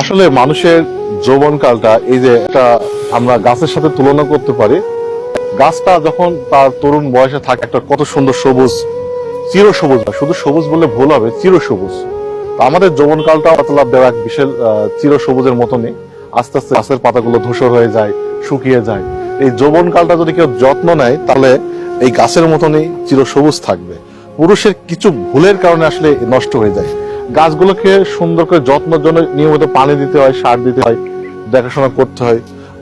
আসলে মানুষের যৌবনকালটা, এই যে একটা আমরা গাছের সাথে তুলনা করতে পারি, গাছটা যখন তার তরুণ বয়সে থাকে, একটা কত সুন্দর সবুজ চির সবুজ শুধু সবুজ বললে ভুল হবে চির সবুজ আমাদের যৌবনকালটা পাতলা দেওয়া বিশেষ চির সবুজের মতনই। আস্তে আস্তে গাছের পাতাগুলো ধূসর হয়ে যায়, শুকিয়ে যায়। এই যৌবনকালটা যদি কেউ যত্ন নেয়, তাহলে এই গাছের মতনই চির সবুজ থাকবে। পুরুষের কিছু ভুলের কারণে আসলে নষ্ট হয়ে যায়। গাছগুলোকে সুন্দর করে যত্নের জন্য নিয়মিত পানি দিতে হয়, সার দিতে হয়, দেখাশোনা করতে হয়।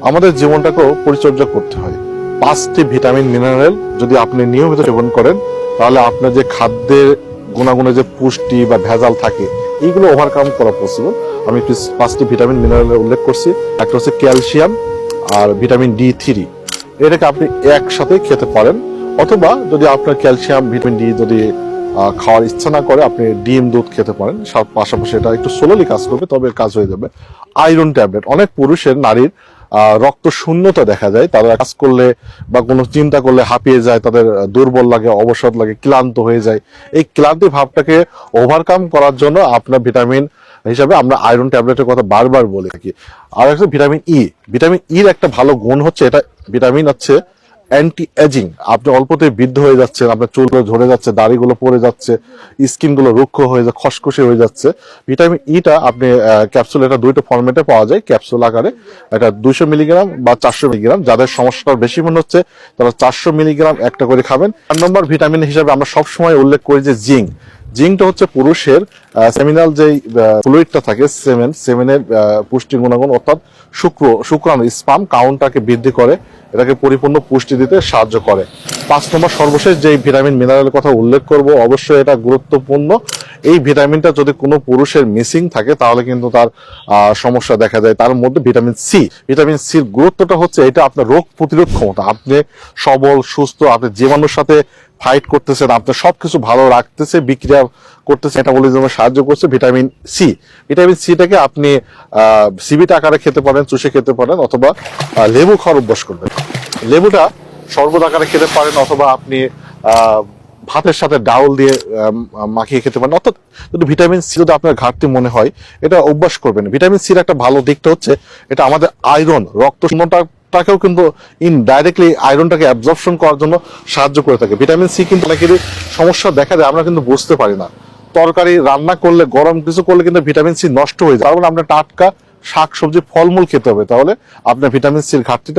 আমাদের জীবনটাকেও পরিচর্যা করতে হয়। পাঁচটি ভিটামিন মিনারেল যদি আপনি নিয়মিত সেবন করেন, তাহলে আপনার যে খাদ্যের গুণাগুণে যে পুষ্টি বা ভেজাল থাকে, এইগুলো ওভারকাম করা পসিবল আমি পাঁচটি ভিটামিন মিনারেলের উল্লেখ করছি। একটা হচ্ছে ক্যালসিয়াম আর ভিটামিন ডি থ্রি। এটাকে আপনি একসাথে খেতে পারেন। অথবা যদি আপনার ক্যালসিয়াম, ভিটামিন ডি যদি খাওয়ার ইচ্ছা না করে আপনি ডিম, দুধ খেতে পারেন। পাশাপাশি এটা একটু স্লোলি কাজ করবে, তবে কাজ হয়ে যাবে। আয়রন ট্যাবলেট, অনেক পুরুষের নারীর রক্ত শূন্যতা দেখা যায়। তারা কাজ করলে বা কোনো চিন্তা করলে হাঁপিয়ে যায়, তাদের দুর্বল লাগে অবসাদ লাগে, ক্লান্ত হয়ে যায়। এই ক্লান্তি ভাবটাকে ওভারকাম করার জন্য আপনার ভিটামিন হিসাবে আমরা আয়রন ট্যাবলেটের কথা বারবার বলে থাকি। আর একটা ভিটামিন ই ভিটামিন ইর একটা ভালো গুণ হচ্ছে, এটা ভিটামিন হচ্ছে অ্যান্টি এজিং আপনি অল্পতে বৃদ্ধ হয়ে যাচ্ছেন, আপনার চুলগুলো ঝরে যাচ্ছে, দাড়িগুলো পড়ে যাচ্ছে, স্কিনগুলো রুক্ষ হয়ে যাচ্ছে খসখসে হয়ে যাচ্ছে। ভিটামিন ইটা আপনি ক্যাপসুল এটা দুইটা ফরম্যাটে পাওয়া যায় ক্যাপসুল আকারে। এটা দুইশো মিলিগ্রাম বা চারশো মিলিগ্রাম যাদের সমস্যাটা বেশি মনে হচ্ছে, তারা চারশো মিলিগ্রাম একটা করে খাবেন। চার নম্বর ভিটামিন হিসাবে আমরা সবসময় উল্লেখ করি যে জিঙ্ক জিঙ্কটা হচ্ছে পুরুষের সেমিনাল যে ফ্লুইডটা থাকে সেমেন সেমেনের পুষ্টি গুণাগুণ, অর্থাৎ শুক্র, শুক্রাণু স্পাম কাউন্টটাকে বৃদ্ধি করে, এটাকে পরিপূর্ণ পুষ্টি দিতে সাহায্য করে। পাঁচ নম্বর সর্বশেষ যেই ভিটামিন মিনারেলের কথা উল্লেখ করব, অবশ্যই এটা গুরুত্বপূর্ণ। এই ভিটামিনটা যদি কোনো পুরুষের মিসিং থাকে, তাহলে কিন্তু তার সমস্যা দেখা যায় তার মধ্যে ভিটামিন সি ভিটামিন সির গুরুত্বটা হচ্ছে এটা আপনার রোগ প্রতিরোধ ক্ষমতা। আপনি সবল, সুস্থ, আপনি জীবাণুর সাথে ফাইট করতেছেন আপনার সবকিছু ভালো রাখতেছে, বিক্রিয়া করতেছে মেটাবলিজমে সাহায্য করছে ভিটামিন সি ভিটামিন সিটাকে আপনি সিবিটা আকারে খেতে পারেন, চুষে খেতে পারেন, অথবা লেবু খাওয়ার অভ্যাস করবেন। লেবুটা শরবত আকারে খেতে পারেন, অথবা আপনি ভাতের সাথে ডাউল দিয়ে মাখিয়ে খেতে পারেন। অর্থাৎ যদি ভিটামিন সি যদি আপনার ঘাটতি মনে হয়, এটা অভ্যাস করবেন। ভিটামিন সির একটা ভালো দিকটা হচ্ছে, এটা আমাদের আয়রন রক্ত শূন্যতাকেও কিন্তু ইনডাইরেক্টলি আয়রনটাকে অ্যাবজর্পশন করার জন্য সাহায্য করে থাকে। ভিটামিন সি কিন্তু অনেকেরই সমস্যা দেখা যায় আমরা কিন্তু বুঝতে পারি না। তরকারি রান্না করলে, গরম কিছু করলে কিন্তু ভিটামিন সি নষ্ট হয়ে যায়। কারণ আমরা টাটকা শাক সবজি ফলমূল খেতে হবে। তাহলে আপনার ভিটামিন সির ঘাটতিটা